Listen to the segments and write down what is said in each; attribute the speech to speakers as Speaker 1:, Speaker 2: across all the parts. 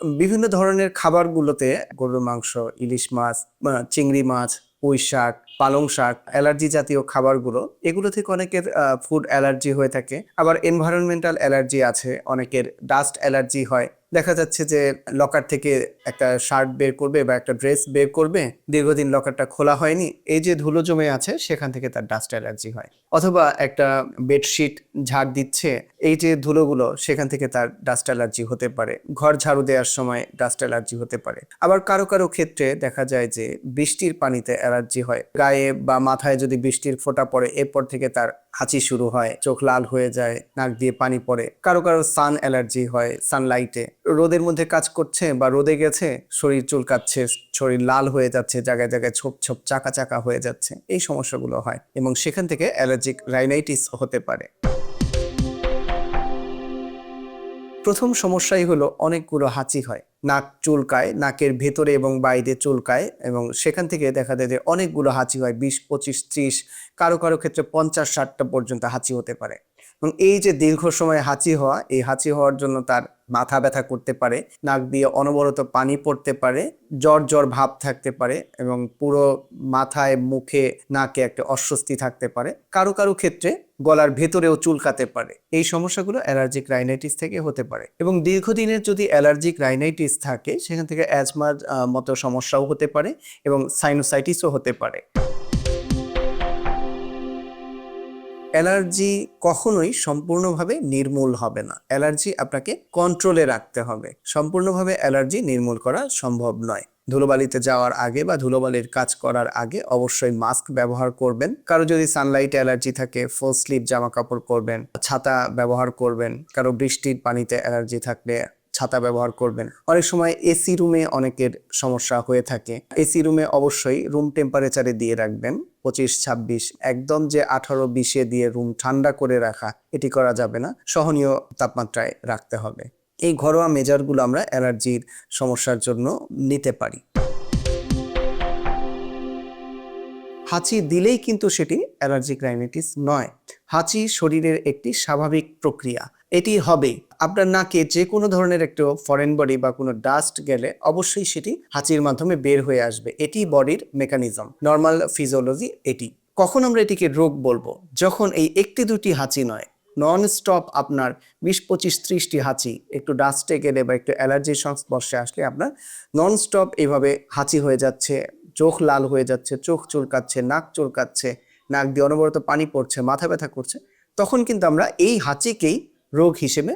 Speaker 1: বিভিন্ন ধরনের খাবারগুলোতে গরুর মাংস, ইলিশ মাছ চিংড়ি মাছ, পুঁই শাক, পালং শাক, অ্যালার্জি জাতীয় খাবারগুলো, এগুলো থেকে অনেকের ফুড অ্যালার্জি হয়ে থাকে। আবার এনভায়রনমেন্টাল অ্যালার্জি আছে, অনেকের ডাস্ট অ্যালার্জি হয়। দেখা যাচ্ছে যে লকার থেকে একটা শার্ট বের করবে বা একটা ড্রেস বের করবে, দীর্ঘদিন লকারটা খোলা হয়নি, এই যে ধুলো জমে আছে সেখান থেকে তার ডাস্ট অ্যালার্জি হয়। অথবা একটা বেডশিট ঝাড় দিচ্ছে, এই যে ধুলোগুলো সেখান থেকে তার ডাস্ট অ্যালার্জি হতে পারে। ঘর ঝাড়ু দেওয়ার সময় ডাস্ট অ্যালার্জি হতে পারে। আবার কারও কারও ক্ষেত্রে দেখা যায় যে বৃষ্টির পানিতে অ্যালার্জি হয়। গায়ে বা মাথায় যদি বৃষ্টির ফোঁটা পড়ে, এরপর থেকে তার হাঁচি শুরু হয়, চোখ লাল হয়ে যায়, নাক দিয়ে পানি পড়ে। কারও কারও সান অ্যালার্জি হয় সানলাইটে। রোদের মধ্যে কাজ করছে বা রোদে গেছে, শরীর চুলকাচ্ছে, শরীর লাল হয়ে যাচ্ছে, জায়গায় জায়গায় ছোপ ছোপ, চাকা চাকা হয়ে যাচ্ছে। এই সমস্যাগুলো হয় এবং সেখান থেকে অ্যালার্জিক রাইনাইটিস হতে পারে। প্রথম সমস্যাই হলো অনেকগুলো হাঁচি হয়। নাক চুলকায়, নাকের ভেতরে এবং বাইরে চুলকায় এবং সেখান থেকে দেখা যায় যে অনেকগুলো হাঁচি হয়, বিশ, পঁচিশ, ত্রিশ, কারও কারও ক্ষেত্রে পঞ্চাশ, ষাটটা পর্যন্ত হাঁচি হতে পারে। এবং এই যে দীর্ঘ সময় হাঁচি হওয়া, এই হাঁচি হওয়ার জন্য তার মাথা ব্যথা করতে পারে, নাক দিয়ে অনবরত পানি পড়তে পারে, জ্বর জ্বর ভাব থাকতে পারে এবং পুরো মাথায়, মুখে, নাকে একটা অস্বস্তি থাকতে পারে। কারও কারও ক্ষেত্রে গলার ভেতরেও চুলকাতে পারে। এই সমস্যাগুলো অ্যালার্জিক রাইনাইটিস থেকে হতে পারে এবং দীর্ঘদিনের যদি অ্যালার্জিক রাইনাইটিস থাকে, সেখান থেকে অ্যাজমার মতো সমস্যাও হতে পারে এবং সাইনোসাইটিসও হতে পারে। অ্যালার্জি কখনোই সম্পূর্ণভাবে নির্মূল হবে না। অ্যালার্জি আপনাকে কন্ট্রোলে রাখতে হবে। সম্পূর্ণভাবে অ্যালার্জি নির্মূল করা সম্ভব নয়। ধুলোবালিতে যাওয়ার আগে বা ধুলোবালির কাজ করার আগে অবশ্যই মাস্ক ব্যবহার করবেন। কারও যদি সানলাইট অ্যালার্জি থাকে ফুল স্লিভ জামা কাপড় করবেন ছাতা ব্যবহার করবেন, কারও বৃষ্টির পানিতে অ্যালার্জি থাকলে ছাতা ব্যবহার করবেন। অনেক সময় এসি রুমে অনেকের সমস্যা হয়ে থাকে। এসি রুমে অবশ্যই রুম টেম্পারেচারে দিয়ে রাখবেন। পঁচিশ, ছাব্বিশ, একদম যে আঠারো, বিশে দিয়ে রুম ঠান্ডা করে রাখা, এটি করা যাবে না। সহনীয় তাপমাত্রায় রাখতে হবে। এই ঘরোয়া মেজারগুলো আমরা অ্যালার্জির সমস্যার জন্য নিতে পারি। হাঁচি দিলেই কিন্তু সেটি অ্যালার্জিক রাইনাইটিস নয়। হাঁচি শরীরের একটি স্বাভাবিক প্রক্রিয়া। এটি হবে। আপনার নাকে যে কোনো ধরনের একটু ফরেন বডি বা কোনো ডাস্ট গেলে অবশ্যই সেটি হাঁচির মাধ্যমে বের হয়ে আসবে। এটি বডির মেকানিজম নর্মাল ফিজিওলজি এটি। কখন আমরা এটিকে রোগ বলব? যখন এই একটি দুটি হাঁচি নয় নন স্টপ আপনার বিশ, পঁচিশ, ত্রিশটি হাঁচি, একটু ডাস্টে গেলে বা একটু অ্যালার্জির সংস্পর্শে আসলে আপনার নন স্টপ এইভাবে হাঁচি হয়ে যাচ্ছে, চোখ লাল হয়ে যাচ্ছে, চোখ চুলকাচ্ছে, নাক চুলকাচ্ছে, নাক দিয়ে অনবরত পানি পড়ছে, মাথা ব্যথা করছে, তখন কিন্তু আমরা এই হাঁচিকেই রোগ হিসেবে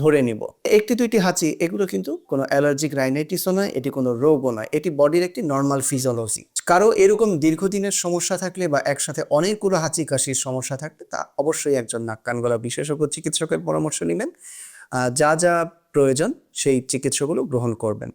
Speaker 1: ধরে নিব। একটি দুইটি হাঁচি, এগুলো কিন্তু কোনো অ্যালার্জিক রাইনাইটিসও নয়, এটি কোনো রোগও নয়। এটি বডির একটি নর্মাল ফিজিওলজি। কারও এরকম দীর্ঘদিনের সমস্যা থাকলে বা একসাথে অনেকগুলো হাঁচি কাশির সমস্যা থাকলে তা অবশ্যই একজন নাক কান গলা বিশেষজ্ঞ চিকিৎসকের পরামর্শ নেবেন। যা যা প্রয়োজন সেই চিকিৎসাগুলো গ্রহণ করবেন।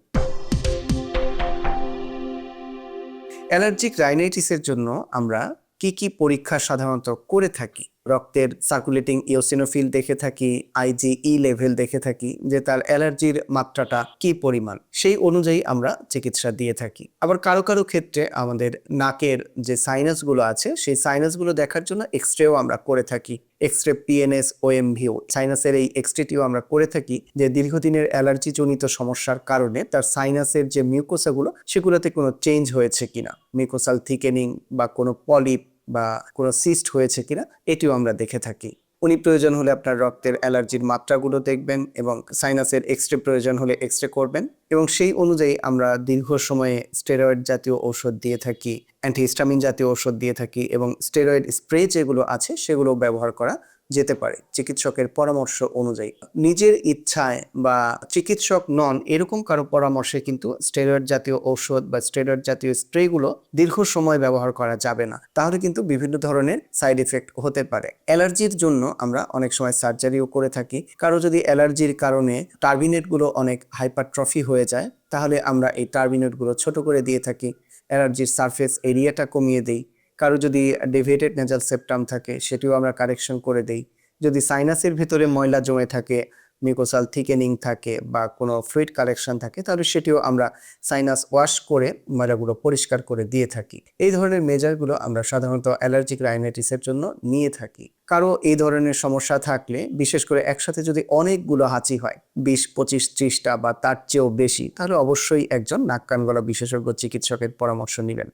Speaker 1: অ্যালার্জিক রাইনাইটিসের জন্য আমরা কি কি পরীক্ষা সাধারণত করে থাকি? রক্তের সার্কুলেটিং ইওসিনোফিল দেখে থাকি আইজিই লেভেল দেখে থাকি, যে তার অ্যালার্জির মাত্রাটা কি পরিমাণ, সেই অনুযায়ী আমরা চিকিৎসা দিয়ে থাকি। আবার কারও কারও ক্ষেত্রে আমাদের নাকের যে সাইনাসগুলো আছে, সেই সাইনাসগুলো দেখার জন্য এক্স রেও আমরা করে থাকি। এক্স রে পিএনএস ওএমভিও সাইনাসের এই এক্সরেটিও আমরা করে থাকি, যে দীর্ঘদিনের অ্যালার্জি জনিত সমস্যার কারণে তার সাইনাসের যে মিউকোসাগুলো সেগুলোতে কোনো চেঞ্জ হয়েছে কিনা। মিউকোসাল থিকেনিং বা কোনো পলিপ বা কোনো সিস্ট হয়েছে কিনা, এটিও আমরা দেখে থাকি। উনি প্রয়োজন হলে আপনার রক্তের অ্যালার্জির মাত্রাগুলো দেখবেন এবং সাইনাসের এক্স রে প্রয়োজন হলে এক্স রে করবেন এবং সেই অনুযায়ী আমরা দীর্ঘ সময়ে স্টেরয়েড জাতীয় ঔষধ দিয়ে থাকি অ্যান্টিহিস্টামিন জাতীয় ঔষধ দিয়ে থাকি এবং স্টেরয়েড স্প্রে যেগুলো আছে সেগুলো ব্যবহার করা যেতে পারে, চিকিৎসকের পরামর্শ অনুযায়ী। নিজের ইচ্ছায় বা চিকিৎসক নন, এরকম কারও পরামর্শে কিন্তু স্টেরয়েড জাতীয় ঔষধ বা স্টেরয়েড জাতীয় স্প্রেগুলো দীর্ঘ সময় ব্যবহার করা যাবে না। তাহলে কিন্তু বিভিন্ন ধরনের সাইড এফেক্ট হতে পারে। অ্যালার্জির জন্য আমরা অনেক সময় সার্জারিও করে থাকি। কারও যদি অ্যালার্জির কারণে টার্বিনেটগুলো অনেক হাইপারট্রফি হয়ে যায়, তাহলে আমরা এই টার্বিনেটগুলো ছোট করে দিয়ে থাকি। অ্যালার্জির সারফেস এরিয়াটা কমিয়ে দেই। কারও যদি ডেভিয়েটেড নেজাল সেপ্টাম থাকে, সেটিও আমরা কারেকশন করে দেই। যদি সাইনাসের ভেতরে ময়লা জমে থাকে মিউকোসাল থিকেনিং থাকে বা কোনো ফ্লুইড কালেকশন থাকে, তাহলে সেটিও আমরা সাইনাস ওয়াশ করে ময়লাগুলো পরিষ্কার করে দিয়ে থাকি। এই ধরনের মেজারগুলো আমরা সাধারণত অ্যালার্জিক রাইনাইটিসের জন্য নিয়ে থাকি। কারও এই ধরনের সমস্যা থাকলে, বিশেষ করে একসাথে যদি অনেকগুলো হাঁচি হয়, বিশ, পঁচিশ, ত্রিশটা বা তার চেয়েও বেশি, তাহলে অবশ্যই একজন নাক কান গলা বিশেষজ্ঞ চিকিৎসকের পরামর্শ নেবেন।